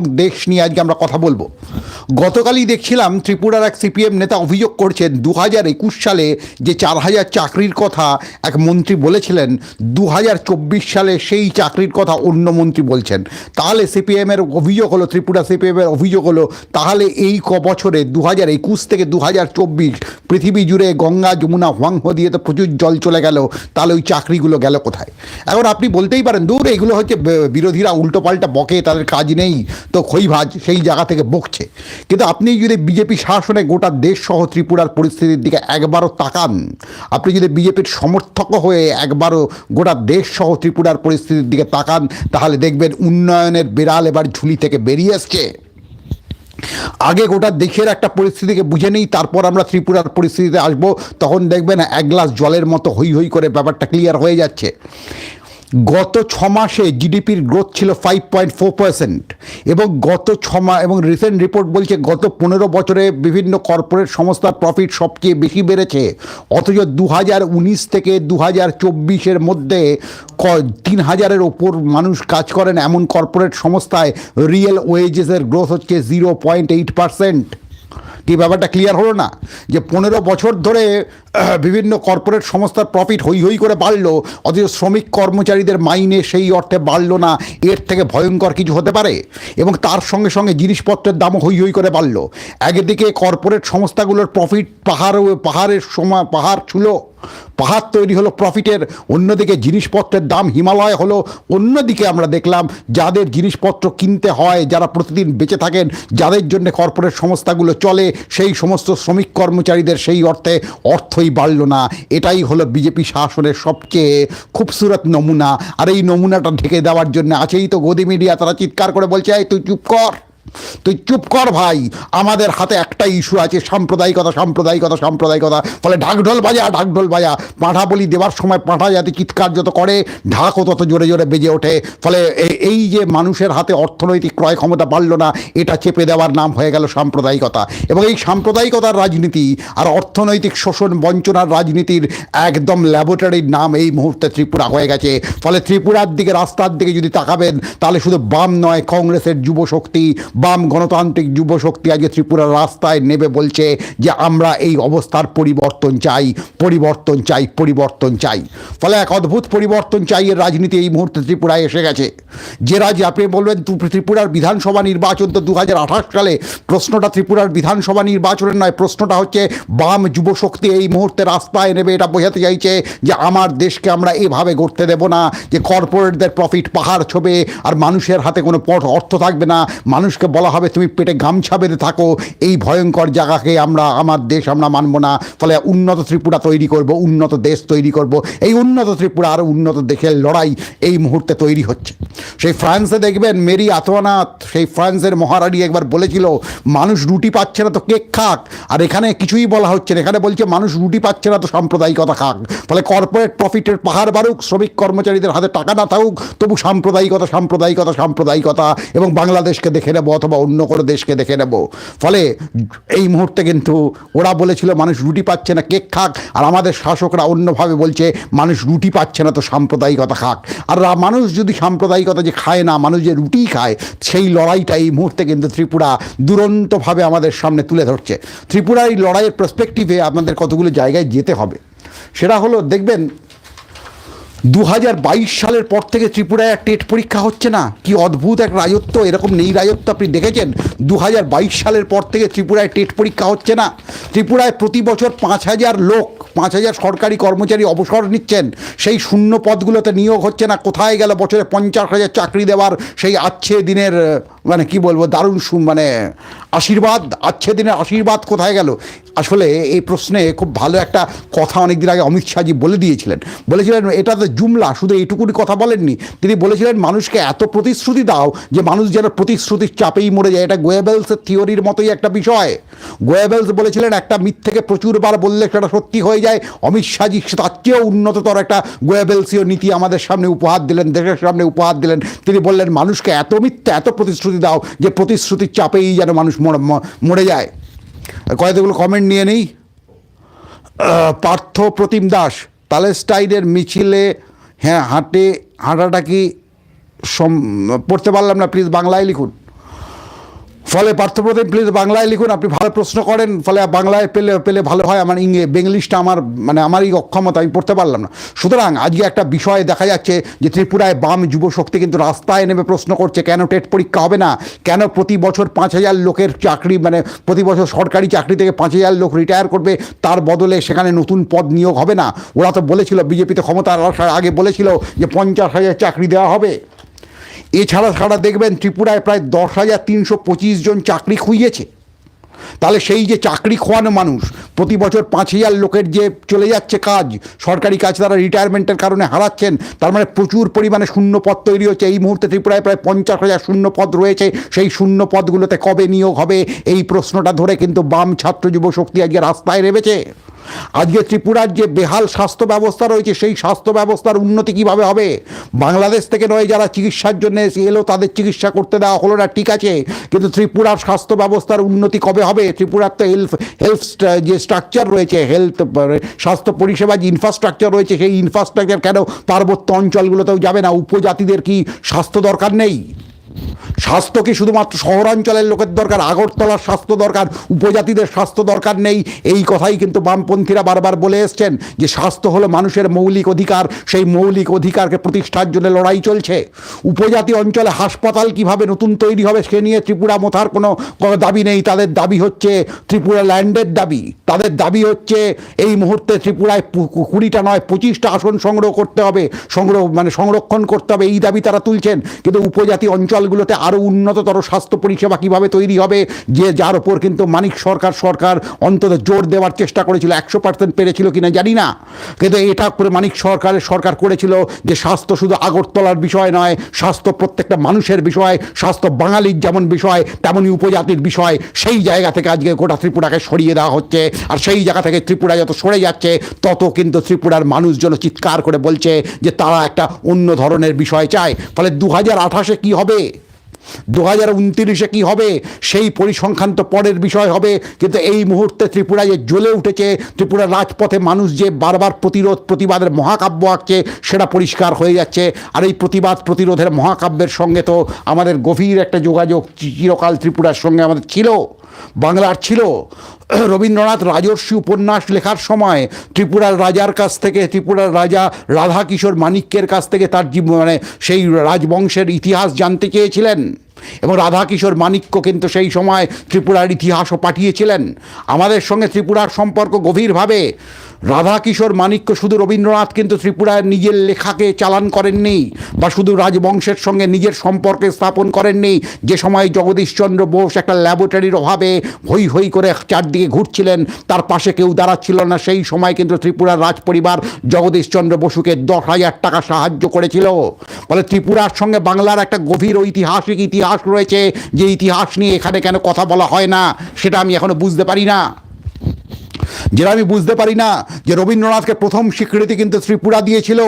দেশ নিয়ে আজকে আমরা কথা বলব। গতকালই দেখছিলাম ত্রিপুরার এক সিপিএম নেতা অভিযোগ করছেন দু হাজার একুশ সালে যে চার হাজার চাকরির কথা এক মন্ত্রী বলেছিলেন দু হাজার চব্বিশ সালে সেই চাকরির কথা অন্য মন্ত্রী বলছেন। তাহলে সিপিএমের অভিযোগ হলো, ত্রিপুরা সিপিএমের অভিযোগ হলো, তাহলে এই ক বছরে দু হাজার একুশ থেকে দু হাজার চব্বিশ পৃথিবী জুড়ে গঙ্গা, যমুনা, হোয়াংহ দিয়ে তো প্রচুর জল চলে গেল, তাহলে ওই চাকরিগুলো গেল কোথায়? এখন আপনি বলতেই পারেন, দূর, এগুলো হচ্ছে বিরোধীরা উল্টোপাল্টা বকে, তাদের কাজ নেই, তো খৈভাজ সেই জায়গা থেকে বকছে। কিন্তু আপনি যদি বিজেপি শাসনে গোটা দেশ সহ ত্রিপুরার পরিস্থিতির দিকে একবারও তাকান, আপনি যদি বিজেপির সমর্থক হয়ে একবারও গোটা দেশ সহ ত্রিপুরার পরিস্থিতির দিকে তাকান, তাহলে দেখবেন উন্নয়নের বিড়াল এবার ঝুলি থেকে বেরিয়ে আসছে আগে গোটা দেশের একটা পরিস্থিতিকে বুঝে নিই, তারপর আমরা ত্রিপুরার পরিস্থিতিতে আসব, তখন দেখবেন এক গ্লাস জলের মতো হই হই করে ব্যাপারটা ক্লিয়ার হয়ে যাচ্ছে। গত ছ মাসে জিডিপির গ্রোথ ছিল ফাইভ পয়েন্ট ফোর পার্সেন্ট এবং গত ছ মাস এবং রিসেন্ট রিপোর্ট বলছে গত পনেরো বছরে বিভিন্ন কর্পোরেট সংস্থার প্রফিট সবচেয়ে বেশি বেড়েছে। অথচ দু হাজার উনিশ থেকে দু হাজার চব্বিশের মধ্যে তিন হাজারের ওপর মানুষ কাজ করেন এমন কর্পোরেট সংস্থায় রিয়েল ওয়েজেসের গ্রোথ হচ্ছে জিরো পয়েন্ট এইট পার্সেন্ট কি ব্যাপারটা ক্লিয়ার হলো না? যে পনেরো বছর ধরে বিভিন্ন কর্পোরেট সংস্থার প্রফিট হই হই করে বাড়লো। অথচ শ্রমিক কর্মচারীদের মাইনে সেই অর্থে বাড়লো না, এর থেকে ভয়ঙ্কর কিছু হতে পারে? এবং তার সঙ্গে সঙ্গে জিনিসপত্রের দামও হই হই করে বাড়লো। একদিকে কর্পোরেট সংস্থাগুলোর প্রফিট পাহাড়, পাহাড়ের সময় পাহাড় ছিল, পাহাড় তৈরি হলো প্রফিটের অন্যদিকে জিনিসপত্রের দাম হিমালয় হলো, অন্যদিকে আমরা দেখলাম যাদের জিনিসপত্র কিনতে হয়, যারা প্রতিদিন বেঁচে থাকেন, যাদের জন্য কর্পোরেট সংস্থাগুলো চলে, সেই সমস্ত শ্রমিক কর্মচারীদের সেই অর্থে অর্থই বাড়ল না, এটাই হলো বিজেপি শাসনের সবচেয়ে খুবসুরত নমুনা। আর এই নমুনাটা ঢেকে দেওয়ার জন্য আছেই তো গদি মিডিয়া, তারা চিৎকার করে বলছে, এই তুই চুপ কর। তুই চুপ কর ভাই। আমাদের হাতে একটা ইস্যু আছে, সাম্প্রদায়িকতা সাম্প্রদায়িকতা সাম্প্রদায়িকতা। ফলে ঢাকঢোল বাজা ঢাকঢোল বাজা। পাঁঠা বলি দেওয়ার সময় পাঁঠা যাতে চিৎকার যত করে, ঢাকও তত জোরে জোরে বেজে ওঠে। ফলে এই যে মানুষের হাতে অর্থনৈতিক ক্রয় ক্ষমতা বাড়ল না, এটা চেপে দেওয়ার নাম হয়ে গেল সাম্প্রদায়িকতা। এবং এই সাম্প্রদায়িকতার রাজনীতি আর অর্থনৈতিক শোষণ বঞ্চনার রাজনীতির একদম ল্যাবরেটরির নাম এই মুহূর্তে ত্রিপুরা হয়ে গেছে। ফলে ত্রিপুরার দিকে, রাস্তার দিকে যদি তাকাবেন, তাহলে শুধু বাম নয়, কংগ্রেসের যুব শক্তি বাম গণতান্ত্রিক যুব শক্তি আজকে ত্রিপুরার রাস্তায় নেবে বলছে যে আমরা এই অবস্থার পরিবর্তন চাই পরিবর্তন চাই পরিবর্তন চাই। ফলে এক অদ্ভুত পরিবর্তন চাই এর রাজনীতি এই মুহূর্তে ত্রিপুরায় এসে গেছে। যে রাজ্যে আপনি বলবেন ত্রিপুরার বিধানসভা নির্বাচন তো দু হাজার আঠাশ সালে, প্রশ্নটা ত্রিপুরার বিধানসভা নির্বাচনের নয়, প্রশ্নটা হচ্ছে বাম যুব শক্তি এই মুহূর্তে রাস্তায় নেবে, এটা বোঝাতে চাইছে যে আমার দেশকে আমরা এভাবে গড়তে দেব না, যে কর্পোরেটদের প্রফিট পাহাড় ছবে, আর মানুষের হাতে কোনো অর্থ থাকবে না, মানুষকে বলা হবে, তুমি পেটে গামছা বেঁধে থাকো, এই ভয়ঙ্কর জায়গাকে আমরা, আমার দেশ আমরা মানব না। ফলে উন্নত ত্রিপুরা তৈরি করব, উন্নত দেশ তৈরি করব। এই উন্নত ত্রিপুরা আরও উন্নত দেশের লড়াই এই মুহূর্তে তৈরি হচ্ছে। সেই ফ্রান্সে দেখবেন, মেরি আতোয়ানাথ সেই ফ্রান্সের মহারানী একবার বলেছিল, মানুষ রুটি পাচ্ছে না তো কেক খাক। আর এখানে কিছুই বলা হচ্ছে না। এখানে বলছে, মানুষ রুটি পাচ্ছে না তো সাম্প্রদায়িকতা খাক। ফলে কর্পোরেট প্রফিটের পাহাড় বাড়ুক, শ্রমিক কর্মচারীদের হাতে টাকা না থাকুক, তবু সাম্প্রদায়িকতা সাম্প্রদায়িকতা সাম্প্রদায়িকতা এবং বাংলাদেশকে দেখে নেব। অথবা অন্য কোনো দেশকে দেখে নেব। ফলে এই মুহূর্তে কিন্তু ওরা বলেছিল, মানুষ রুটি পাচ্ছে না, কেক খাক। আর আমাদের শাসকরা অন্যভাবে বলছে, মানুষ রুটি পাচ্ছে না, তো সাম্প্রদায়িকতা খাক। আর মানুষ যদি সাম্প্রদায়িকতা যে খায় না, মানুষ যে রুটি খায়, সেই লড়াইটা এই মুহূর্তে কিন্তু ত্রিপুরা দুরন্তভাবে আমাদের সামনে তুলে ধরছে। ত্রিপুরার এই লড়াইয়ের পার্সপেক্টিভে আপনাদের কতগুলো জায়গায় যেতে হবে? সেটা হলো, দেখবেন দু হাজার বাইশ সালের পর থেকে ত্রিপুরায় আর টেট পরীক্ষা হচ্ছে না। কি অদ্ভুত এক রাজত্ব, এরকম নেই রাজত্ব, আপনি দেখেছেন? দু হাজার বাইশ সালের পর থেকে ত্রিপুরায় টেট পরীক্ষা হচ্ছে না। ত্রিপুরায় প্রতি বছর পাঁচ হাজার লোক পাঁচ হাজার সরকারি কর্মচারী অবসর নিচ্ছেন। সেই শূন্য পদগুলোতে নিয়োগ হচ্ছে না। কোথায় গেল? বছরে পঞ্চাশ হাজার চাকরি দেওয়ার সেই আচ্ছে দিনের মানে কি বলব, দারুণ মানে আশীর্বাদ, আচ্ছে দিনের আশীর্বাদ কোথায় গেল? আসলে এই প্রশ্নে খুব ভালো একটা কথা অনেক দিন আগে অমিত শাহজি বলে দিয়েছিলেন। বলেছিলেন, এটা তো জুমলা, শুধু এইটুকুনি কথা বলেননি। তিনি বলেছিলেন, মানুষকে এত প্রতিশ্রুতি দাও যে মানুষ যেন প্রতিশ্রুতির চাপেই মরে যায়। এটা গোয়েবেলসের থিওরির মতোই একটা বিষয়। গোয়েবেলস বলেছিলেন, একটা মিথ্যেকে প্রচুরবার বললে সেটা সত্যি হয়ে যায়। অমিত শাহজি তার চেয়েও উন্নততর একটা গোয়েবেলসীয় নীতি আমাদের সামনে উপহার দিলেন, দেশের সামনে উপহার দিলেন। তিনি বললেন, মানুষকে এত মিথ্যা, এত প্রতিশ্রুতি দাও যে প্রতিশ্রুতির চাপেই যেন মানুষ মরে- যায়। কয়েকগুলো কমেন্ট নিয়ে নেই। পার্থ প্রতিম দাস, প্যালেস্টাইনের মিছিলে হ্যাঁ হাঁটে, হাঁটাটা কি পড়তে পারলাম না, প্লিজ বাংলায় লিখুন। ফলে পার্থপ্রতিম প্লিজ বাংলায় লিখুন, আপনি ভালো প্রশ্ন করেন, ফলে বাংলায় পেলে পেলে ভালো হয়, আমার ইংরে, বেঙ্গলিশটা আমার মানে আমারই অক্ষমতা, আমি পড়তে পারলাম না। সুতরাং আজকে একটা বিষয় দেখা যাচ্ছে যে ত্রিপুরায় বাম যুব শক্তি কিন্তু রাস্তায় নেমে প্রশ্ন করছে, কেন টেট পরীক্ষা হবে না? কেন প্রতি বছর পাঁচ হাজার লোকের চাকরি মানে প্রতি বছর সরকারি চাকরি থেকে পাঁচ হাজার লোক রিটায়ার করবে, তার বদলে সেখানে নতুন পদ নিয়োগ হবে না? ওরা তো বলেছিল, বিজেপিতে ক্ষমতার আসার আগে বলেছিল যে পঞ্চাশ হাজার চাকরি দেওয়া হবে। এছাড়া ছাড়া দেখবেন ত্রিপুরায় প্রায় দশ হাজার তিনশো পঁচিশ জন চাকরি খুইয়েছে তাহলে সেই যে চাকরি খোয়ানো মানুষ, প্রতি বছর পাঁচ হাজার লোকের যে চলে যাচ্ছে কাজ, সরকারি কাজ তারা রিটায়ারমেন্টের কারণে হারাচ্ছেন, তার মানে প্রচুর পরিমাণে শূন্য পদ তৈরি হচ্ছে। এই মুহূর্তে ত্রিপুরায় প্রায় পঞ্চাশ হাজার শূন্য পদ রয়েছে। সেই শূন্য পদগুলোতে কবে নিয়োগ হবে, এই প্রশ্নটা ধরে কিন্তু বাম ছাত্র যুব শক্তি আজকে রাস্তায় নেমেছে। আজকে ত্রিপুরার যে বেহাল স্বাস্থ্য ব্যবস্থা রয়েছে, সেই স্বাস্থ্য ব্যবস্থার উন্নতি কীভাবে হবে? বাংলাদেশ থেকে নয় যারা চিকিৎসার জন্য এলো, তাদের চিকিৎসা করতে দেওয়া হলো না, ঠিক আছে। কিন্তু ত্রিপুরার স্বাস্থ্য ব্যবস্থার উন্নতি কবে হবে? ত্রিপুরার তো হেলথ হেলথ যে স্ট্রাকচার রয়েছে হেলথ স্বাস্থ্য পরিষেবা যে ইনফ্রাস্ট্রাকচার রয়েছে, সেই ইনফ্রাস্ট্রাকচার কেন পার্বত্য অঞ্চলগুলোতেও যাবে না? উপজাতিদের কি স্বাস্থ্য দরকার নেই? স্বাস্থ্য কি শুধুমাত্র শহরাঞ্চলের লোকের দরকার? আগরতলার স্বাস্থ্য দরকার, উপজাতিদের স্বাস্থ্য দরকার নেই। এই কথাই কিন্তু বামপন্থীরা বারবার বলে এসছেন যে স্বাস্থ্য হলো মানুষের মৌলিক অধিকার। সেই মৌলিক অধিকারকে প্রতিষ্ঠার জন্য লড়াই চলছে। উপজাতি অঞ্চলে হাসপাতাল কীভাবে নতুন তৈরি হবে সে নিয়ে ত্রিপুরা মোথার কোনো দাবি নেই। তাদের দাবি হচ্ছে ত্রিপুরা ল্যান্ডের দাবি। তাদের দাবি হচ্ছে এই মুহূর্তে ত্রিপুরায় কুড়িটা নয়, পঁচিশটা আসন সংগ্রহ করতে হবে। সংগ্রহ মানে সংরক্ষণ করতে হবে। এই দাবি তারা তুলছেন। কিন্তু উপজাতি অঞ্চলগুলোতে আরও উন্নততর স্বাস্থ্য পরিষেবা কীভাবে তৈরি হবে, যে যার ওপর কিন্তু মানিক সরকার সরকার অন্তত জোর দেওয়ার চেষ্টা করেছিল, একশো পার্সেন্ট পেরেছিল কিনা জানি না। কিন্তু এটা করে মানিক সরকারের সরকার করেছিল যে স্বাস্থ্য শুধু আগরতলার বিষয় নয়, স্বাস্থ্য প্রত্যেকটা মানুষের বিষয়, স্বাস্থ্য বাঙালির যেমন বিষয়, তেমনই উপজাতির বিষয়, সেই জায়গা থেকে আজকে গোটা ত্রিপুরাকে সরিয়ে দেওয়া হচ্ছে। আর সেই জায়গা থেকে ত্রিপুরা যত সরে যাচ্ছে, তত কিন্তু ত্রিপুরার মানুষজন চিৎকার করে বলছে যে তারা একটা অন্য ধরনের বিষয় চায়। ফলে দু হাজার আঠাশে কী হবে? দু হাজার উনতিরিশে কী হবে? সেই পরিসংখ্যান তো পরের বিষয় হবে। কিন্তু এই মুহূর্তে ত্রিপুরা যে জ্বলে উঠেছে ত্রিপুরার রাজপথে মানুষ যে বারবার প্রতিরোধ, প্রতিবাদের মহাকাব্য আঁকছে, সেটা পরিষ্কার হয়ে যাচ্ছে। আর এই প্রতিবাদ, প্রতিরোধের মহাকাব্যের সঙ্গে তো আমাদের গভীর একটা যোগাযোগ চিরকাল ত্রিপুরার সঙ্গে আমাদের ছিল। বাংলার ছিল, রবীন্দ্রনাথ রাজর্ষি উপন্যাস লেখার সময় ত্রিপুরার রাজার কাছ থেকে, ত্রিপুরার রাজা রাধাকিশোর মানিক্যের কাছ থেকে তার মানে সেই রাজবংশের ইতিহাস জানতে চেয়েছিলেন। এবং রাধাকিশোর মানিক্য কিন্তু সেই সময় ত্রিপুরার ইতিহাসও পাঠিয়েছিলেন। আমাদের সঙ্গে ত্রিপুরার সম্পর্ক গভীরভাবে। রাধাকিশোর মানিক্য শুধু রবীন্দ্রনাথ, কিন্তু ত্রিপুরার নিজের লেখাকে চালান করেননি বা শুধু রাজবংশের সঙ্গে নিজের সম্পর্কে স্থাপন করেননি। যে সময় জগদীশচন্দ্র বোস একটা ল্যাবরেটরির অভাবে হই হই করে চারদিকে ঘুরছিলেন, তার পাশে কেউ দাঁড়াচ্ছিল না। সেই সময় কিন্তু ত্রিপুরার রাজপরিবার জগদীশচন্দ্র বসুকে দশ হাজার টাকা সাহায্য করেছিল। ফলে ত্রিপুরার সঙ্গে বাংলার একটা গভীর ঐতিহাসিক ইতিহাস রয়েছে, যে ইতিহাস নিয়ে এখানে কেন কথা বলা হয় না, সেটা আমি এখনও বুঝতে পারি না। যেটা আমি বুঝতে পারি না যে রবীন্দ্রনাথকে প্রথম স্বীকৃতি কিন্তু ত্রিপুরা দিয়েছিল।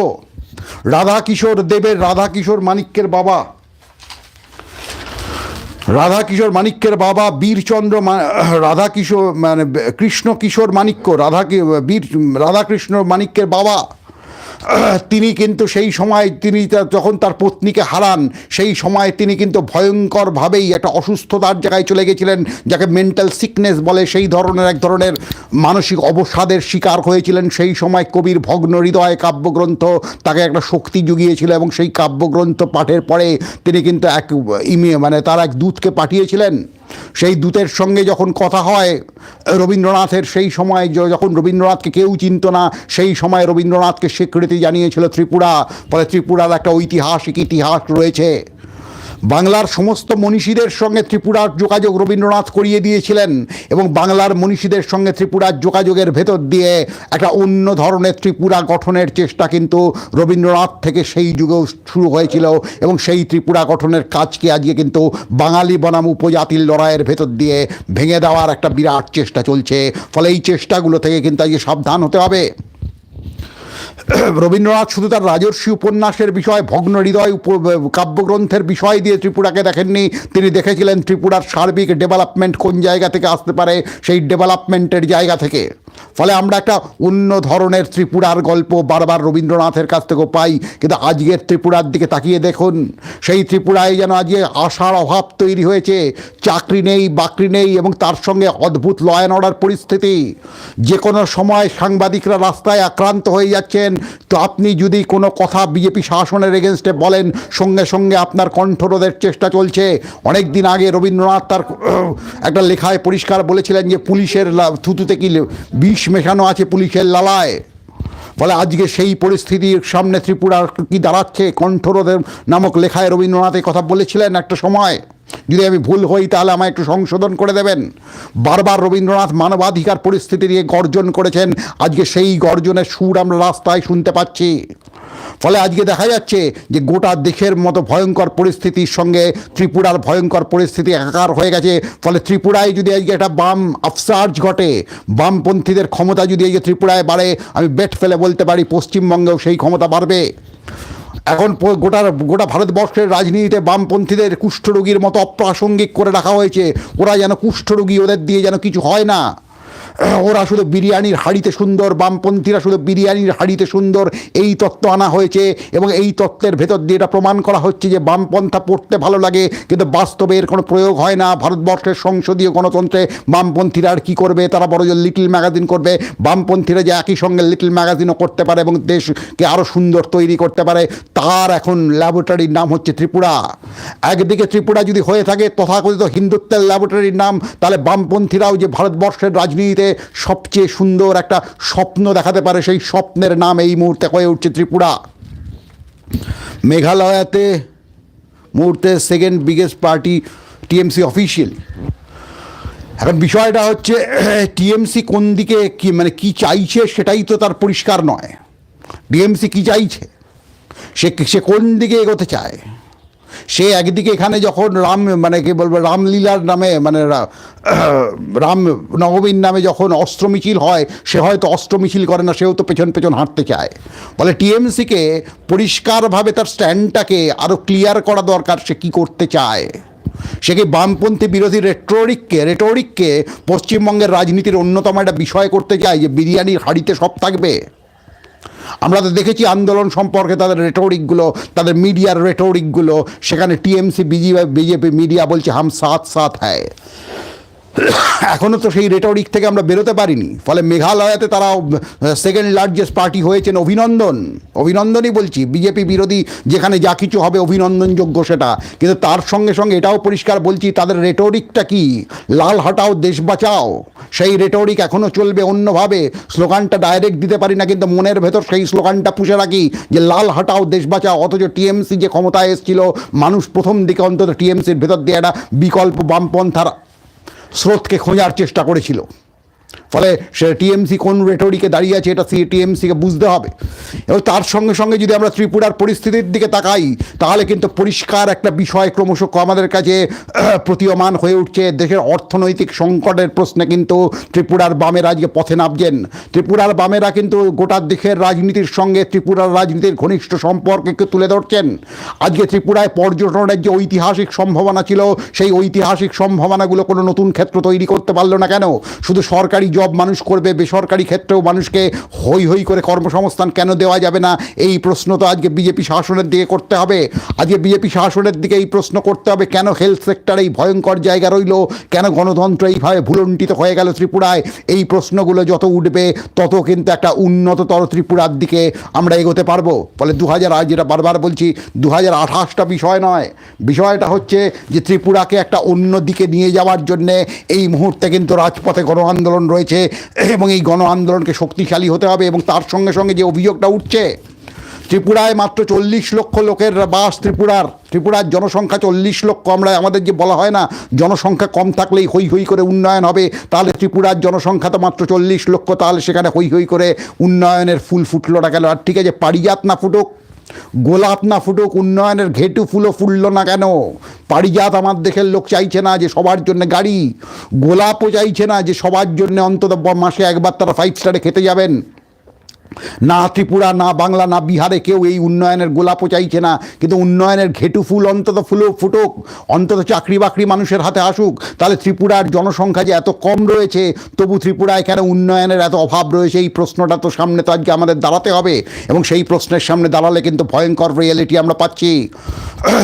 রাধা কিশোর দেবের রাধা কিশোর মানিক্যের বাবা। রাধা কিশোর মানিক্যের বাবা বীরচন্দ্র রাধা কিশোর মানে কৃষ্ণ কিশোর মানিক্য রাধা বীর, রাধাকৃষ্ণ মানিক্যের বাবা। তিনি কিন্তু সেই সময় তিনি যখন তার পত্নীকে হারান, সেই সময় তিনি কিন্তু ভয়ঙ্করভাবেই একটা অসুস্থতার জায়গায় চলে গেছিলেন, যাকে মেন্টাল সিকনেস বলে, সেই ধরনের এক ধরনের মানসিক অবসাদের শিকার হয়েছিলেন। সেই সময় কবির ভগ্ন হৃদয় কাব্যগ্রন্থ তাকে একটা শক্তি জুগিয়েছিল এবং সেই কাব্যগ্রন্থ পাঠের পরে তিনি কিন্তু এক ইমে মানে তার এক দূতকে পাঠিয়েছিলেন। সেই দূতের সঙ্গে যখন কথা হয়, রবীন্দ্রনাথের সেই সময় যখন রবীন্দ্রনাথকে কেউ চিনত না, সেই সময় রবীন্দ্রনাথকে স্বীকৃতি জানিয়েছিল ত্রিপুরা। ফলে ত্রিপুরার একটা ঐতিহাসিক ইতিহাস রয়েছে। বাংলার সমস্ত মনীষীদের সঙ্গে ত্রিপুরার যোগাযোগ রবীন্দ্রনাথ করিয়ে দিয়েছিলেন এবং বাংলার মনীষীদের সঙ্গে ত্রিপুরার যোগাযোগের ভেতর দিয়ে একটা অন্য ধরনের ত্রিপুরা গঠনের চেষ্টা কিন্তু রবীন্দ্রনাথ থেকে সেই যুগেও শুরু হয়েছিল এবং সেই ত্রিপুরা গঠনের কাজকে আজকে কিন্তু বাঙালি বনাম উপজাতির লড়াইয়ের ভেতর দিয়ে ভেঙে দেওয়ার একটা বিরাট চেষ্টা চলছে। ফলে এই চেষ্টাগুলো থেকে কিন্তু আজকে সাবধান হতে হবে। রবীন্দ্রনাথ শুধু তার রাজর্ষি উপন্যাসের বিষয়, ভগ্ন হৃদয় কাব্যগ্রন্থের বিষয় দিয়ে ত্রিপুরাকে দেখেননি। তিনি দেখেছিলেন ত্রিপুরার সার্বিক ডেভেলপমেন্ট কোন জায়গা থেকে আসতে পারে, সেই ডেভেলপমেন্টের জায়গা থেকে। ফলে আমরা একটা অন্য ধরনের ত্রিপুরার গল্প বারবার রবীন্দ্রনাথের কাছ থেকেও পাই। কিন্তু আজকের ত্রিপুরার দিকে তাকিয়ে দেখুন, সেই ত্রিপুরায় যেন আজকে আশার অভাব তৈরি হয়েছে। চাকরি নেই, বাকরি নেই এবং তার সঙ্গে অদ্ভুত ল অ্যান্ড অর্ডার পরিস্থিতি। যে কোনো সময় সাংবাদিকরা রাস্তায় আক্রান্ত হয়ে যাচ্ছেন। তো আপনি যদি কোনো কথা বিজেপি শাসনের এগেনস্টে বলেন, সঙ্গে সঙ্গে আপনার কণ্ঠরোধের চেষ্টা চলছে। অনেক দিন আগে রবীন্দ্রনাথ তার একটা লেখায় পরিষ্কার বলেছিলেন যে, পুলিশের থুতুতে কি বিষ মেশানো আছে পুলিশের লালায়। ফলে আজকে সেই পরিস্থিতির সামনে ত্রিপুরা কি দাঁড়াচ্ছে? কণ্ঠরোধের নামক লেখায় রবীন্দ্রনাথ কথা বলেছিলেন একটা সময়। যদি আমি ভুল হই, তাহলে আমায় একটু সংশোধন করে দেবেন। বারবার রবীন্দ্রনাথ মানবাধিকার পরিস্থিতি নিয়ে গর্জন করেছেন। আজকে সেই গর্জনের সুর আমরা রাস্তায় শুনতে পাচ্ছি। ফলে আজকে দেখা যাচ্ছে যে গোটা দেশের মতো ভয়ঙ্কর পরিস্থিতির সঙ্গে ত্রিপুরার ভয়ঙ্কর পরিস্থিতি একাকার হয়ে গেছে। ফলে ত্রিপুরায় যদি আজকে একটা বাম আফসার্জ ঘটে, বামপন্থীদের ক্ষমতা যদি আজকে ত্রিপুরায় বাড়ে, আমি বেট ফেলে বলতে পারি, পশ্চিমবঙ্গেও সেই ক্ষমতা বাড়বে। এখন গোটা গোটা ভারতবর্ষের রাজনীতিতে বামপন্থীদের কুষ্ঠরোগীর মতো অপ্রাসঙ্গিক করে রাখা হয়েছে। ওরা যেন কুষ্ঠরোগী ওদের দিয়ে যেন কিছু হয় না। ওরা শুধু বিরিয়ানির হাড়িতে সুন্দর, বামপন্থীরা শুধু বিরিয়ানির হাড়িতে সুন্দর, এই তত্ত্ব আনা হয়েছে এবং এই তত্ত্বের ভেতর দিয়ে এটা প্রমাণ করা হচ্ছে যে বামপন্থা পড়তে ভালো লাগে, কিন্তু বাস্তবে এর কোনো প্রয়োগ হয় না। ভারতবর্ষের সংসদীয় গণতন্ত্রে বামপন্থীরা আর কী করবে? তারা বড় যে লিটল ম্যাগাজিন করবে, বামপন্থীরা যে একই সঙ্গে লিটল ম্যাগাজিনও করতে পারে এবং দেশকে আরও সুন্দর তৈরি করতে পারে, তার এখন ল্যাবরেটরির নাম হচ্ছে ত্রিপুরা। একদিকে ত্রিপুরা যদি হয়ে থাকে তথাকথিত হিন্দুত্বের ল্যাবরেটরির নাম, তাহলে বামপন্থীরাও যে ভারতবর্ষের রাজনীতিতে সবচেয়ে সুন্দর একটা স্বপ্ন দেখাতে পারে সেই স্বপ্নের নাম এই মুহূর্তে হয়ে উঠছে ত্রিপুরা। মেঘালয়াতে মুহূর্তে second biggest party TMC official এখন বিষয়টা হচ্ছে টিএমসি কোন দিকে কি মানে কি চাইছে সেটাই তো তার পরিষ্কার নয়। টিএমসি কি চাইছে? সে সে কোন দিকে এগোতে চায়? সে একদিকে এখানে যখন রাম মানে কি বলব, রামলীলার নামে মানে রাম নবমীর নামে যখন অস্ত্র মিছিল হয়, সে হয়তো অস্ত্র মিছিল করে না, সেও তো পেছন পেছন হাঁটতে চায়। বলে টিএমসিকে পরিষ্কারভাবে তার স্ট্যান্ডটাকে আরও ক্লিয়ার করা দরকার, সে কী করতে চায়? সে কি বামপন্থী বিরোধী রেটরিককে রেটরিককে পশ্চিমবঙ্গের রাজনীতির অন্যতম একটা বিষয় করতে চায় যে বিরিয়ানির হাড়িতে সব থাকবে? আমরা তো দেখেছি আন্দোলন সম্পর্কে তাদের রেটোরিকগুলো তাদের মিডিয়ার রেটোরিকগুলো সেখানে টিএমসি বিজেপি বিজেপি মিডিয়া বলছে, হাম সাথ সাথ হ্যায়। এখনও তো সেই রেটরিক থেকে আমরা বেরোতে পারিনি। ফলে মেঘালয়াতে তারা সেকেন্ড লার্জেস্ট পার্টি হয়েছেন অভিনন্দন। অভিনন্দনই বলছি, বিজেপি বিরোধী যেখানে যা কিছু হবে অভিনন্দনযোগ্য সেটা। কিন্তু তার সঙ্গে সঙ্গে এটাও পরিষ্কার বলছি, তাদের রেটরিকটা কি? লাল হাটাও, দেশ বাঁচাও। সেই রেটরিক এখনও চলবে অন্যভাবে। স্লোগানটা ডাইরেক্ট দিতে পারি না, কিন্তু মনের ভেতর সেই স্লোগানটা পুষে রাখি যে লাল হাটাও, দেশ বাঁচাও। অথচ টিএমসি যে ক্ষমতায় এসেছিল, মানুষ প্রথম দিকে অন্তত টিএমসির ভেতর দিয়ে একটা বিকল্প বামপন্থার স্রোতকে খোঁজার চেষ্টা করেছিল। ফলে সে টিএমসি কোন রেটরিকে দাঁড়িয়ে আছে, এটা সি টিএমসিকে বুঝতে হবে। এবং তার সঙ্গে সঙ্গে যদি আমরা ত্রিপুরার পরিস্থিতির দিকে তাকাই, তাহলে কিন্তু পরিষ্কার একটা বিষয় ক্রমশ আমাদের কাছে প্রতীয়মান হয়ে উঠছে। দেশের অর্থনৈতিক সংকটের প্রশ্নে কিন্তু ত্রিপুরার বামেরা আজকে পথে নামছেন। ত্রিপুরার বামেরা কিন্তু গোটা দেশের রাজনীতির সঙ্গে ত্রিপুরার রাজনীতির ঘনিষ্ঠ সম্পর্ককে তুলে ধরছেন। আজকে ত্রিপুরায় পর্যটনের যে ঐতিহাসিক সম্ভাবনা ছিল, সেই ঐতিহাসিক সম্ভাবনাগুলো কোনো নতুন ক্ষেত্র তৈরি করতে পারল না কেন? শুধু সরকারি জব মানুষ করবে, বেসরকারি ক্ষেত্রেও মানুষকে হই হই করে কর্মসংস্থান কেন দেওয়া যাবে না? এই প্রশ্ন তো আজকে বিজেপি শাসনের দিকে করতে হবে। আজকে বিজেপি শাসনের দিকে এই প্রশ্ন করতে হবে, কেন হেলথ সেক্টর এই ভয়ঙ্কর জায়গা রইল? কেন গণতন্ত্র এইভাবে ভুলণ্ঠিত হয়ে গেল ত্রিপুরায়? এই প্রশ্নগুলো যত উঠবে, তত কিন্তু একটা উন্নততর ত্রিপুরার দিকে আমরা এগোতে পারব। ফলে দু হাজার আজ যেটা বারবার বলছি দু হাজার আঠাশটা বিষয় নয়। বিষয়টা হচ্ছে যে ত্রিপুরাকে একটা অন্য দিকে নিয়ে যাওয়ার জন্যে এই মুহূর্তে কিন্তু রাজপথে গণ আন্দোলন রয়েছে, এবং এই গণ আন্দোলনকে শক্তিশালী হতে হবে, এবং তার সঙ্গে সঙ্গে যে অভিযোগটা উঠছে, ত্রিপুরায় মাত্র চল্লিশ লক্ষ লোকের বাস ত্রিপুরার ত্রিপুরার জনসংখ্যা চল্লিশ লক্ষ, আমরা আমাদের যে বলা হয় না, জনসংখ্যা কম থাকলেই হই হই করে উন্নয়ন হবে, তাহলে ত্রিপুরার জনসংখ্যা তো মাত্র চল্লিশ লক্ষ, তাহলে সেখানে হই হই করে উন্নয়নের ফুল ফুটলো না গেল আর ঠিক আছে, পারিজাত না ফুটুক। গোলাপ না ফুটুক, উন্নয়নের ঘেটু ফুলো ফুলল না কেন? পারিজাত আমার দেশের লোক চাইছে না যে সবার জন্য গাড়ি। গোলাপও চাইছে না যে সবার জন্য অন্তত মাসে একবার তারা ফাইভ স্টারে খেতে যাবেন। না ত্রিপুরা, না বাংলা, না বিহারে কেউ এই উন্নয়নের গোলাপও চাইছে না। কিন্তু উন্নয়নের ঘেটু ফুল অন্তত ফুলো ফুটুক, অন্তত চাকরি বাকরি মানুষের হাতে আসুক, তাহলে ত্রিপুরার জনসংখ্যা যে এত কম রয়েছে, তবু ত্রিপুরায় কেন উন্নয়নের এত অভাব রয়েছে? এই প্রশ্নটা তো সামনে তো আজকে আমাদের দাঁড়াতে হবে। এবং সেই প্রশ্নের সামনে দাঁড়ালে কিন্তু ভয়ঙ্কর রিয়েলিটি আমরা পাচ্ছি।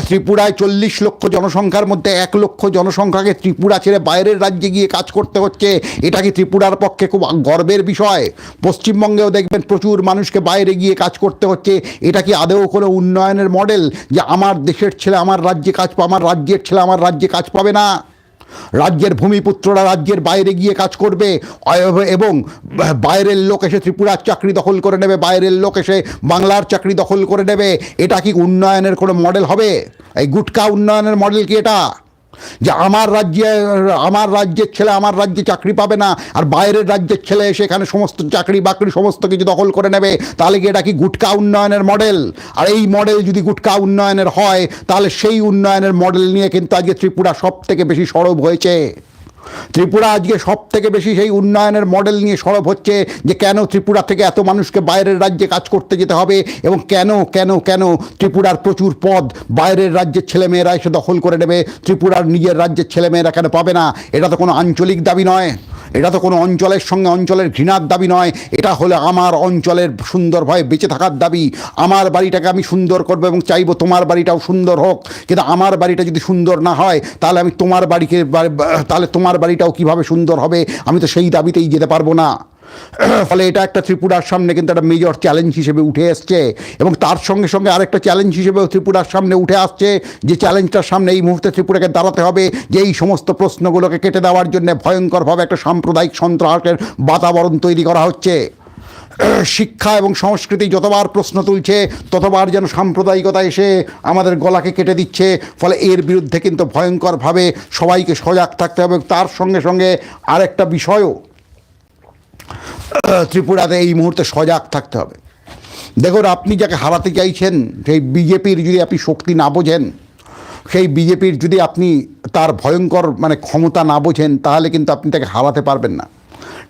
ত্রিপুরায় চল্লিশ লক্ষ জনসংখ্যার মধ্যে এক লক্ষ জনসংখ্যাকে ত্রিপুরা ছেড়ে বাইরের রাজ্যে গিয়ে কাজ করতে হচ্ছে। এটা কি ত্রিপুরার পক্ষে খুব গর্বের বিষয়? পশ্চিমবঙ্গেও দেখবেন প্রচুর মানুষকে বাইরে গিয়ে কাজ করতে হচ্ছে। এটা কি আদৌ কোনো উন্নয়নের মডেল? যে আমার দেশের ছেলে আমার রাজ্যে কাজ পা, আমার রাজ্যের ছেলে আমার রাজ্যে কাজ পাবে না? রাজ্যের ভূমিপুত্ররা রাজ্যের বাইরে গিয়ে কাজ করবে। এবং বাইরের লোক এসে ত্রিপুরার চাকরি দখল করে নেবে, বাইরের লোক এসে বাংলার চাকরি দখল করে নেবে। এটা কি উন্নয়নের কোনো মডেল হবে? এই গুটকা উন্নয়নের মডেল কি এটা? যে আমার রাজ্যে, আমার রাজ্যের ছেলে আমার রাজ্যে চাকরি পাবে না, আর বাইরের রাজ্যের ছেলে এসে এখানে সমস্ত চাকরি বাকরি সমস্ত কিছু দখল করে নেবে, তাহলে কি এটা কি গুটকা উন্নয়নের মডেল আর এই মডেল যদি গুটকা উন্নয়নের হয়, তাহলে সেই উন্নয়নের মডেল নিয়ে কিন্তু আজকে ত্রিপুরা সব থেকে বেশি সরব হয়েছে। ত্রিপুরা আজকে সব থেকে বেশি সেই উন্নয়নের মডেল নিয়ে সরব হচ্ছে যে কেন ত্রিপুরা থেকে এত মানুষকে বাইরের রাজ্যে কাজ করতে যেতে হবে এবং কেন কেন কেন ত্রিপুরার প্রচুর পদ বাইরের রাজ্যের ছেলেমেয়েরা এসে দখল করে নেবে, ত্রিপুরার নিজের রাজ্যের ছেলেমেয়েরা কেন পাবে না? এটা তো কোনো আঞ্চলিক দাবি নয়। এটা তো কোনো অঞ্চলের সঙ্গে অঞ্চলের ঘৃণার দাবি নয়। এটা হলো আমার অঞ্চলের সুন্দরভাবে বেঁচে থাকার দাবি। আমার বাড়িটাকে আমি সুন্দর করব এবং চাইব তোমার বাড়িটাও সুন্দর হোক। কিন্তু আমার বাড়িটা যদি সুন্দর না হয়, তাহলে আমি তোমার বাড়িকে তাহলে তোমার বাড়িটাও কীভাবে সুন্দর হবে? আমি তো সেই দাবিতেই যেতে পারব না। ফলে এটা একটা ত্রিপুরার সামনে কিন্তু একটা মেজর চ্যালেঞ্জ হিসেবে উঠে এসছে এবং তার সঙ্গে সঙ্গে আরেকটা চ্যালেঞ্জ হিসেবেও ত্রিপুরার সামনে উঠে আসছে। যে চ্যালেঞ্জটার সামনে এই মুহূর্তে ত্রিপুরাকে দাঁড়াতে হবে, যে এই সমস্ত প্রশ্নগুলোকে কেটে দেওয়ার জন্য ভয়ঙ্করভাবে একটা সাম্প্রদায়িক সন্ত্রাসের বাতাবরণ তৈরি করা হচ্ছে। শিক্ষা এবং সংস্কৃতি যতবার প্রশ্ন তুলছে, ততবার যেন সাম্প্রদায়িকতা এসে আমাদের গলাকে কেটে দিচ্ছে। ফলে এর বিরুদ্ধে কিন্তু ভয়ঙ্করভাবে সবাইকে সজাগ থাকতে হবে। তার সঙ্গে সঙ্গে আরেকটা বিষয়ও ত্রিপুরাতে এই মুহূর্তে সজাগ থাকতে হবে। দেখুন, আপনি যাকে হারাতে চাইছেন, সেই বিজেপির যদি আপনি শক্তি না বোঝেন, সেই বিজেপির যদি আপনি তার ভয়ঙ্কর মানে ক্ষমতা না বোঝেন, তাহলে কিন্তু আপনি তাকে হারাতে পারবেন না।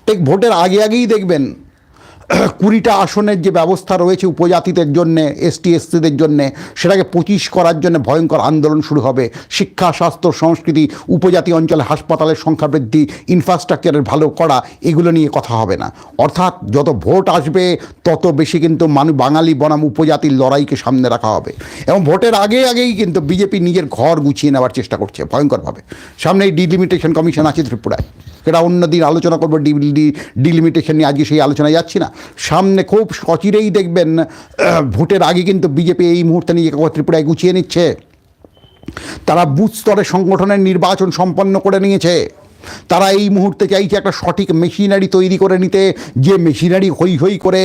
ঠিক ভোটের আগে আগেই দেখবেন কুড়িটা আসনের যে ব্যবস্থা রয়েছে উপজাতিদের জন্য, এসটি, এসসিদের জন্য, সেটাকে পঁচিশ করার জন্য ভয়ঙ্কর আন্দোলন শুরু হবে। শিক্ষা, স্বাস্থ্য, সংস্কৃতি, উপজাতি অঞ্চলে হাসপাতালের সংখ্যা বৃদ্ধি ইনফ্রাস্ট্রাকচারের ভালো করা, এগুলো নিয়ে কথা হবে না। অর্থাৎ যত ভোট আসবে, তত বেশি কিন্তু মানুষ বাঙালি বনাম উপজাতির লড়াইকে সামনে রাখা হবে। এবং ভোটের আগে আগেই কিন্তু বিজেপি নিজের ঘর গুছিয়ে নেওয়ার চেষ্টা করছে, ভয়ঙ্করভাবে। সামনে এই ডিলিমিটেশন কমিশন আছে ত্রিপুরায়। সেটা অন্য দিন আলোচনা করব ডিলিমিটেশন নিয়ে আজকে সেই আলোচনায় যাচ্ছি না। সামনে খুব অচিরেই দেখবেন ভোটের আগে কিন্তু বিজেপি এই মুহূর্তে নিয়ে নিজেকে ত্রিপুরায় গুছিয়ে নিচ্ছে। তারা বুথ স্তরে সংগঠনের নির্বাচন সম্পন্ন করে নিয়েছে। তারা এই মুহূর্তে চাইছে একটা সঠিক মেশিনারি তৈরি করে নিতে। যে মেশিনারি হই হই করে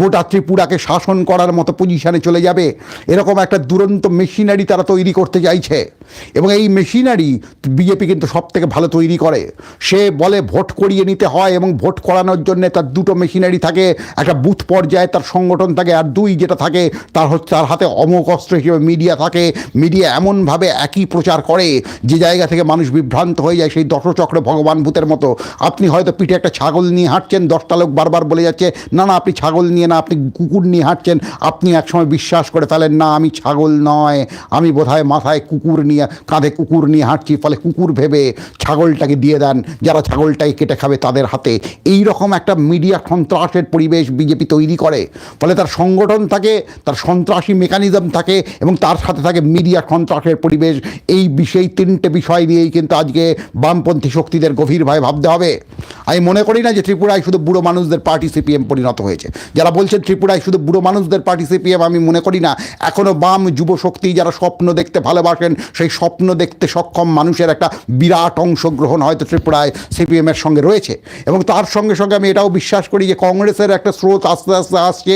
গোটা ত্রিপুরাকে শাসন করার মতো পজিশানে চলে যাবে। এরকম একটা দুরন্ত মেশিনারি তারা তৈরি করতে চাইছে। এবং এই মেশিনারি বিজেপি কিন্তু সব থেকে ভালো তৈরি করে। সে বলে ভোট করিয়ে নিতে হয় এবং ভোট করানোর জন্য তার দুটো মেশিনারি থাকে, একটা বুথ পর্যায়ে তার সংগঠন থাকে আর দুই যেটা থাকে তার হচ্ছে, তার হাতে অমোক অস্ত্র হিসেবে মিডিয়া থাকে। মিডিয়া এমনভাবে একই প্রচার করে যে জায়গা থেকে মানুষ বিভ্রান্ত হয়ে যায় সেই দশচক্র ভগবান ভূতের মতো। আপনি হয়তো পিঠে একটা ছাগল নিয়ে হাঁটছেন, দশটা লোক বারবার বলে যাচ্ছে, না না, আপনি ছাগল নিয়ে না, আপনি কুকুর নিয়ে হাঁটছেন, আপনি একসময় বিশ্বাস করে ফেলেন, না, আমি ছাগল নয়, আমি বোধহয় মাথায় কুকুর নিয়ে কাঁধে কুকুর নিয়ে হাঁটছি, ফলে কুকুর ভেবে ছাগলটাকে দিয়ে দেন। যারা ছাগলটাকে কেটে খাবে তাদের হাতে। এই রকম একটা মিডিয়া সন্ত্রাসের পরিবেশ বিজেপি তৈরি করে। ফলে তার সংগঠন থাকে, তার সন্ত্রাসী মেকানিজম থাকে, এবং তার সাথে থাকে মিডিয়া সন্ত্রাসের পরিবেশ। এই বিষয়, তিনটে বিষয় নিয়েই কিন্তু আজকে বামপন্থী শক্তিদের গভীরভাবে ভাবতে হবে। আমি মনে করি না যে ত্রিপুরায় শুধু বুড়ো মানুষদের পার্টি সিপিএম পরিণত হয়েছে। যারা বলছেন ত্রিপুরায় শুধু বুড়ো মানুষদের পার্টি সিপিএম, আমি মনে করি না। এখনও বাম যুব শক্তি যারা স্বপ্ন দেখতে ভালোবাসেন সেই স্বপ্ন দেখতে সক্ষম মানুষের একটা বিরাট অংশগ্রহণ হয়তো ত্রিপুরায় সিপিএমের সঙ্গে রয়েছে। এবং তার সঙ্গে সঙ্গে আমি এটাও বিশ্বাস করি যে কংগ্রেসের একটা স্রোত আস্তে আস্তে আসছে,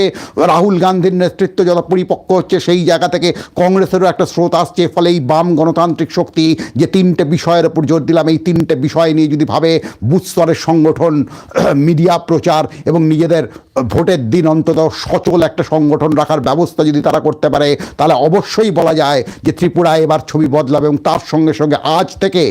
রাহুল গান্ধীর নেতৃত্ব যত পরিপক্ক হচ্ছে সেই জায়গা থেকে কংগ্রেসেরও একটা স্রোত আসছে ফলে এই বাম গণতান্ত্রিক শক্তি যে তিনটে বিষয়ের উপর জোর দিলাম, এই তিনটে বিষয় নিয়ে যদি ভাবে বুথ স্তরের সংগঠন, মিডিয়া, প্রচার এবং নিজেদের ভোটের দিন অন্তত সচল একটা সংগঠন রাখার ব্যবস্থা যদি তারা করতে পারে, তাহলে অবশ্যই বলা যায় যে ত্রিপুরায় এবার ছবি বদলাবে এবং তার সঙ্গে সঙ্গে আজ থেকে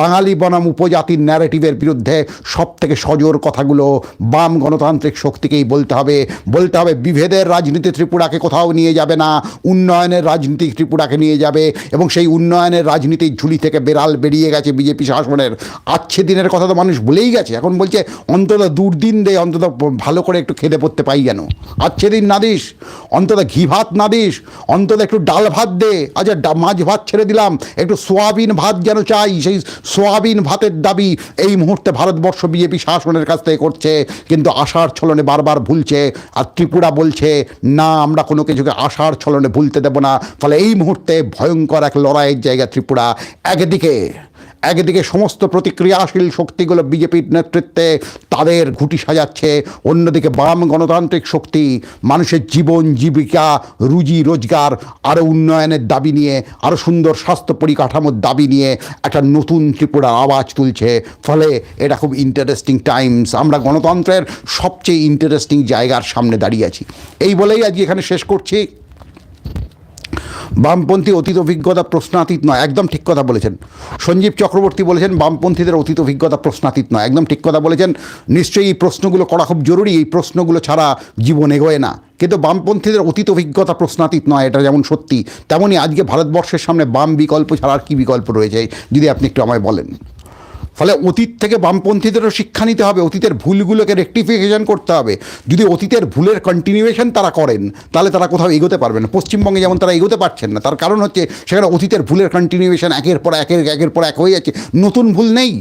বাঙালি বনাম উপজাতির ন্যারেটিভের বিরুদ্ধে সব থেকে সজোর কথাগুলো বাম গণতান্ত্রিক শক্তিকেই বলতে হবে। বলতে হবে বিভেদের রাজনীতি ত্রিপুরাকে কোথাও নিয়ে যাবে না, উন্নয়নের রাজনীতি ত্রিপুরাকে নিয়ে যাবে এবং সেই উন্নয়নের রাজনীতির ঝুলি থেকে বেড়াল বেরিয়ে গেছে বিজেপি শাসনের। আচ্ছে দিনের কথা তো মানুষ ভুলেই গেছে, এখন বলছে অন্তত দুর্দিন দে, অন্তত ভালো করে একটু খেতে পড়তে পাই যেন। আচ্ছে দিন না দিস, অন্তত ঘি ভাত না দিস, অন্তত একটু ডাল ভাত দে আচ্ছা মাছ ভাত ছেড়ে দিলাম একটু সোয়াবিন ভাত যেন চাই, সেই সোয়াবিন ভাতের দাবি এই মুহূর্তে ভারতবর্ষ বিজেপি শাসনের কাছ থেকে করছে। কিন্তু আশার ছলনে বারবার ভুলছে আর ত্রিপুরা বলছে, না, আমরা কোনো কিছুকে আশার ছলনে ভুলতে দেব না। ফলে এই মুহূর্তে ভয়ঙ্কর এক লড়াইয়ের জায়গা ত্রিপুরা। একদিকে একদিকে সমস্ত প্রতিক্রিয়াশীল শক্তিগুলো বিজেপির নেতৃত্বে তাদের ঘুটি সাজাচ্ছে, অন্যদিকে বাম গণতান্ত্রিক শক্তি মানুষের জীবন, জীবিকা, রুজি, রোজগার আরও উন্নয়নের দাবি নিয়ে আরও সুন্দর স্বাস্থ্য পরিকাঠামোর দাবি নিয়ে একটা নতুন ত্রিপুরা আওয়াজ তুলছে। ফলে এটা খুব ইন্টারেস্টিং টাইমস আমরা গণতন্ত্রের সবচেয়ে ইন্টারেস্টিং জায়গার সামনে দাঁড়িয়ে আছি। এই বলেই আজকে এখানে শেষ করছি। বামপন্থী অতীত অভিজ্ঞতা প্রশ্নাতীত নয়, একদম ঠিক কথা বলেছেন। সঞ্জীব চক্রবর্তী বলেছেন, বামপন্থীদের অতীত অভিজ্ঞতা প্রশ্নাতীত নয়, একদম ঠিক কথা বলেছেন। নিশ্চয়ই এই প্রশ্নগুলো করা খুব জরুরি, এই প্রশ্নগুলো ছাড়া জীবন এগোয় না। কিন্তু বামপন্থীদের অতীত অভিজ্ঞতা প্রশ্নাতীত নয়, এটা যেমন সত্যি তেমনই আজকে ভারতবর্ষের সামনে বাম বিকল্প ছাড়া আর কী বিকল্প রয়েছে, যদি আপনি একটু আমায় বলেন। ফলে অতীত থেকে বামপন্থীদেরও শিক্ষা নিতে হবে, অতীতের ভুলগুলোকে রেকটিফিকেশন করতে হবে। যদি অতীতের ভুলের কন্টিনিউয়েশন তারা করেন, তাহলে তারা কোথাও এগোতে পারবে না। পশ্চিমবঙ্গে যেমন তারা এগোতে পারছেন না, তার কারণ হচ্ছে সেখানে অতীতের ভুলের কন্টিনিউয়েশন একের পর একের একের পর এক হয়ে যাচ্ছে নতুন ভুল নেই।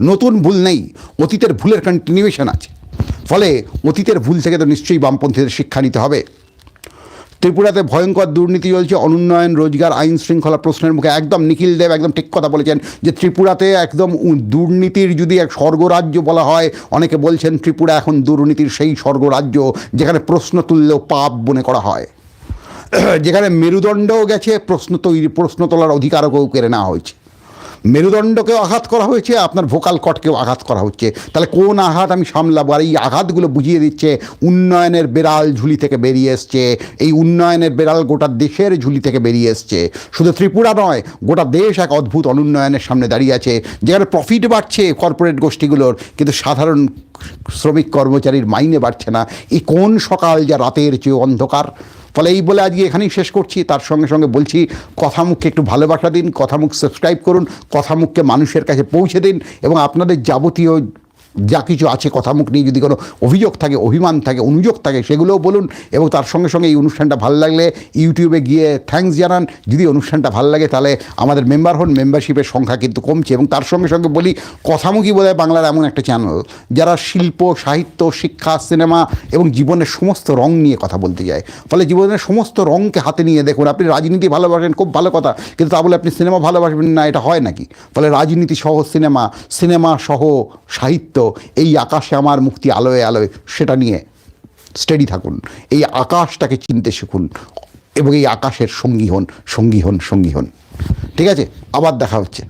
নতুন ভুল নেই। অতীতের ভুলের কন্টিনিউয়েশন আছে। ফলে অতীতের ভুল থেকে তো নিশ্চয়ই বামপন্থীদের শিক্ষা নিতে হবে। ত্রিপুরাতে ভয়ঙ্কর দুর্নীতি চলছে, অনুন্নয়ন, রোজগার, আইন শৃঙ্খলা প্রশ্নের মুখে। একদম নিখিল দেব একদম ঠিক কথা বলেছেন যে ত্রিপুরাতে একদম দুর্নীতির যদি এক স্বর্গরাজ্য বলা হয়, অনেকে বলছেন ত্রিপুরা এখন দুর্নীতির সেই স্বর্গরাজ্য যেখানে প্রশ্ন তুললেও পাপ মনে করা হয়। যেখানে মেরুদণ্ডও গেছে, প্রশ্ন তৈরি, প্রশ্ন তোলার অধিকারকেও কেড়ে নেওয়া হয়েছে। মেরুদণ্ডকেও আঘাত করা হয়েছে, আপনার ভোকাল কটকেও আঘাত করা হচ্ছে। তাহলে কোন আঘাত আমি সামলাবো? আর এই আঘাতগুলো বুঝিয়ে দিচ্ছে, উন্নয়নের বেড়াল ঝুলি থেকে বেরিয়ে এসছে। এই উন্নয়নের বেড়াল গোটা দেশের ঝুলি থেকে বেরিয়ে এসছে। শুধু ত্রিপুরা নয়, গোটা দেশ এক অদ্ভুত অনুন্নয়নের সামনে দাঁড়িয়ে আছে। যেখানে প্রফিট বাড়ছে কর্পোরেট গোষ্ঠীগুলোর, কিন্তু সাধারণ শ্রমিক কর্মচারীর মাইনে বাড়ছে না। এই কোন সকাল যা রাতের চেয়ে অন্ধকার? ফলে এই বলে আজকে এখানেই শেষ করছি। তার সঙ্গে সঙ্গে বলছি, কথামুখকে একটু ভালোবাসা দিন, কথামুখ সাবস্ক্রাইব করুন, কথামুখকে মানুষের কাছে পৌঁছে দিন এবং আপনাদের যাবতীয় যা কিছু আছে, কথামুখ নিয়ে যদি কোনো অভিযোগ থাকে, অভিমান থাকে, অনুযোগ থাকে, সেগুলোও বলুন এবং তার সঙ্গে সঙ্গে এই অনুষ্ঠানটা ভালো লাগলে ইউটিউবে গিয়ে থ্যাঙ্কস জানান। যদি অনুষ্ঠানটা ভালো লাগে তাহলে আমাদের মেম্বার হন মেম্বারশিপের সংখ্যা কিন্তু কমছে এবং তার সঙ্গে সঙ্গে বলি, কথামুখী বোধহয় বাংলার এমন একটা চ্যানেল যারা শিল্প, সাহিত্য, শিক্ষা সিনেমা এবং জীবনের সমস্ত রং নিয়ে কথা বলতে যায়। ফলে জীবনের সমস্ত রঙকে হাতে নিয়ে দেখুন, আপনি রাজনীতি ভালোবাসেন, খুব ভালো কথা, কিন্তু তা বলে আপনি সিনেমা ভালোবাসবেন না, এটা হয় নাকি? ফলে রাজনীতি সহ সিনেমা সিনেমা সহ সাহিত্য এই আকাশে আমার মুক্তি আলোয় আলোয় সেটা নিয়ে স্টেডি থাকুন। এই আকাশটাকে চিনতে শিখুন এবং এই আকাশের সঙ্গী হন সঙ্গী হন সঙ্গী হন। ঠিক আছে? আবার দেখা হচ্ছে।